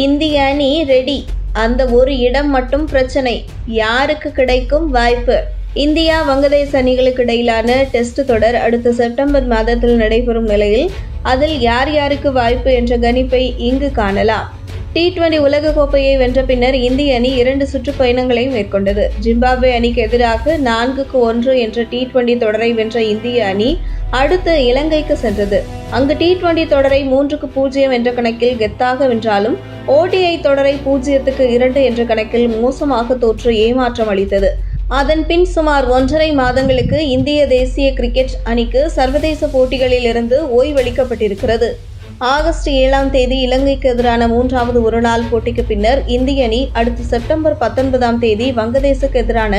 இந்திய அணி ரெடி அந்த ஒரு இடம் மட்டும் பிரச்சனை. யாருக்கு கிடைக்கும் வாய்ப்பு? இந்தியா வங்கதேச அணிகளுக்கு இடையிலான டெஸ்ட் தொடர் அடுத்த செப்டம்பர் மாதத்தில் நடைபெறும் நிலையில் அதில் யார் யாருக்கு வாய்ப்பு என்ற கணிப்பை இங்கு காணலாம். டி டுவெண்டி உலகக்கோப்பையை வென்ற பின்னர் இந்திய அணி இரண்டு சுற்றுப்பயணங்களை மேற்கொண்டது. ஜிம்பாப்வே அணிக்கு எதிராக நான்குக்கு ஒன்று என்ற டி டுவெண்டி தொடரை வென்ற இந்திய அணி அடுத்து இலங்கைக்கு சென்றது. அங்கு டி டுவெண்டி தொடரை மூன்றுக்கு பூஜ்ஜியம் என்ற கணக்கில் கெத்தாக வென்றாலும் ஓடிஐ தொடரை பூஜ்ஜியத்துக்கு இரண்டு என்ற கணக்கில் மோசமாக தோற்று ஏமாற்றம் அளித்தது. அதன் பின் சுமார் ஒன்றரை மாதங்களுக்கு இந்திய தேசிய கிரிக்கெட் அணிக்கு சர்வதேச போட்டிகளில் இருந்து ஓய்வளிக்கப்பட்டிருக்கிறது. ஆகஸ்ட் ஏழாம் தேதி இலங்கைக்கு எதிரான மூன்றாவது ஒருநாள் போட்டிக்கு பின்னர் இந்திய அணி அடுத்த செப்டம்பர் பத்தொன்பதாம் தேதி வங்கதேசுக்கு எதிரான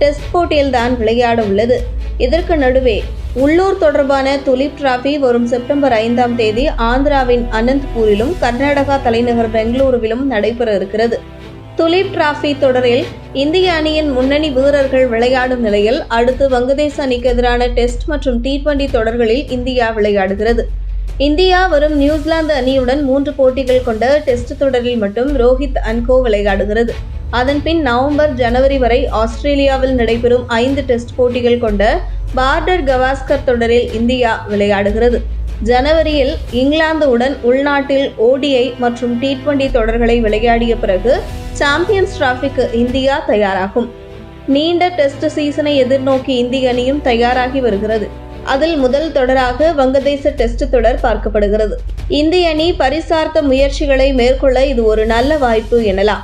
டெஸ்ட் போட்டியில்தான் விளையாட உள்ளது. இதற்கு நடுவே உள்ளூர் தொடர்பான துலிப் டிராபி வரும் செப்டம்பர் ஐந்தாம் தேதி ஆந்திராவின் அனந்த்பூரிலும் கர்நாடகா தலைநகர் பெங்களூருவிலும் நடைபெற இருக்கிறது. துலிப் டிராபி தொடரில் இந்திய அணியின் முன்னணி வீரர்கள் விளையாடும் நிலையில் அடுத்து வங்கதேச அணிக்கு எதிரான டெஸ்ட் மற்றும் டி டுவெண்டி தொடர்களில் இந்தியா விளையாடுகிறது. இந்தியா வரும் நியூசிலாந்து அணியுடன் மூன்று போட்டிகள் கொண்ட டெஸ்ட் தொடரில் மட்டும் ரோஹித் அன்கோ விளையாடுகிறது. அதன்பின் நவம்பர் ஜனவரி வரை ஆஸ்திரேலியாவில் நடைபெறும் ஐந்து டெஸ்ட் போட்டிகள் கொண்ட பார்டர் கவாஸ்கர் தொடரில் இந்தியா விளையாடுகிறது. ஜனவரியில் இங்கிலாந்துடன் உள்நாட்டில் ஓடிஐ மற்றும் டி டுவெண்டி தொடர்களை விளையாடிய பிறகு சாம்பியன்ஸ் டிராஃபிக்கு இந்தியா தயாராகும். நீண்ட டெஸ்ட் சீசனை எதிர்நோக்கி இந்திய அணியும் தயாராகி வருகிறது. அதில் முதல் தொடராக வங்கதேச டெஸ்ட் தொடர் பார்க்கப்படுகிறது. இந்திய அணி பரிசார்த்த முயற்சிகளை மேற்கொள்ள இது ஒரு நல்ல வாய்ப்பு எனலாம்.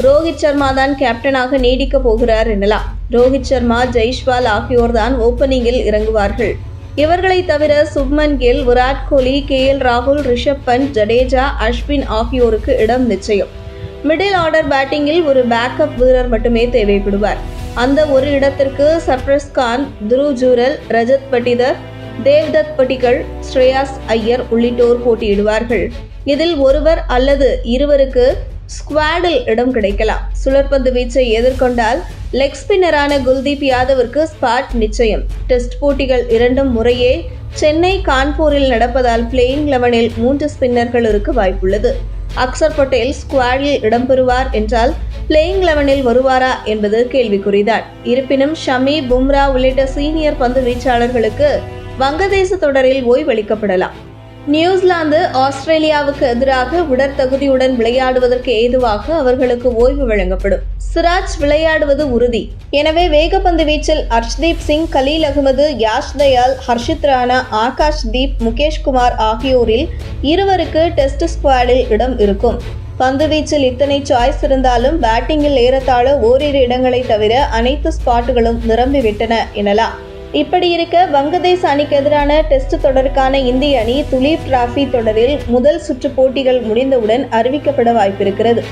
ரோஹித் சர்மா தான் கேப்டனாக நீடிக்க போகிறார் எனலாம். ரோஹித் சர்மா ஜெய்ஷ்வால் ஆகியோர் தான் ஓப்பனிங்கில் இறங்குவார்கள். இவர்களை தவிர சுப்மன் கில் விராட் கோலி கே எல் ராகுல் ரிஷப் பண்ட் ஜடேஜா அஸ்வின் ஆகியோருக்கு இடம் நிச்சயம். மிடில் ஆர்டர் பேட்டிங்கில் ஒரு பேக்கப் வீரர் மட்டுமே தேவைப்படுவார். அந்த ஒரு இடத்திற்கு சர்ப்ரஸ் கான் துருவ் ஜூரல் ரஜத் பட்டிதர் தேவ்தத் பட்டிகள் ஸ்ரேயாஸ் ஐயர் உள்ளிட்டோர் போட்டியிடுவார்கள். இதில் ஒருவர் அல்லது இருவருக்கு ஸ்குவாடில் இடம் கிடைக்கலாம். சுழற்பந்து வீச்சை எதிர்கொண்டால் லெக் ஸ்பின்னரான குல்தீப் யாதவிற்கு ஸ்பாட் நிச்சயம். டெஸ்ட் போட்டிகள் இரண்டும் முறையே சென்னை கான்பூரில் நடப்பதால் பிளேயிங் லெவனில் மூன்று ஸ்பின்னர்களுக்கு வாய்ப்புள்ளது. அக்சர் பட்டேல் ஸ்குவாடில் இடம்பெறுவார் என்றால் பிளேயிங் லெவனில் வருவாரா என்பது கேள்விக்குறிதான். இருப்பினும் ஷமி பும்ரா உள்ளிட்ட சீனியர் பந்து வீச்சாளர்களுக்கு வங்கதேச தொடரில் ஓய்வளிக்கப்படலாம். நியூசிலாந்து ஆஸ்திரேலியாவுக்கு எதிராக உடற்தகுதியுடன் விளையாடுவதற்கு ஏதுவாக அவர்களுக்கு ஓய்வு வழங்கப்படும். சிராஜ் விளையாடுவது உறுதி. எனவே வேகப்பந்து வீச்சில் ஹர்ஷ்தீப் சிங் கலீல் அகமது யாஷ் தயால் ஹர்ஷித் ராணா ஆகாஷ் தீப் முகேஷ்குமார் ஆகியோரில் இருவருக்கு டெஸ்ட் ஸ்குவாடில் இடம் இருக்கும். பந்து வீச்சில் இத்தனை சாய்ஸ் இருந்தாலும் பேட்டிங்கில் ஏறத்தாழ ஓரிரு இடங்களை தவிர அனைத்து ஸ்பாட்டுகளும் நிரம்பிவிட்டன எனலாம். இப்படி இருக்க வங்கதேச அணிக்கு எதிரான டெஸ்ட் தொடருக்கான இந்திய அணி துலீப் டிராஃபி தொடரில் முதல் சுற்று போட்டிகள் முடிந்தவுடன் அறிவிக்கப்பட வாய்ப்பிருக்கிறது.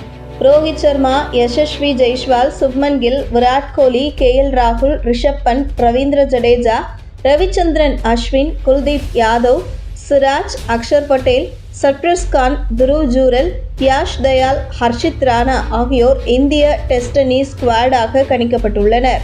ரோஹித் சர்மா யசஸ்வி ஜெய்ஷ்வால் சுப்மன் கில் விராட் கோலி கே எல் ராகுல் ரிஷப் பண்ட் ரவீந்திர ஜடேஜா ரவிச்சந்திரன் அஸ்வின் குல்தீப் யாதவ் சிராஜ் அக்ஷர் பட்டேல் சர்ப்ரஸ் கான் துருவ் ஜூரல் யாஷ் தயால் ஹர்ஷித் ராணா ஆகியோர் இந்திய டெஸ்ட் அணி ஸ்குவாடாக கணிக்கப்பட்டுள்ளனர்.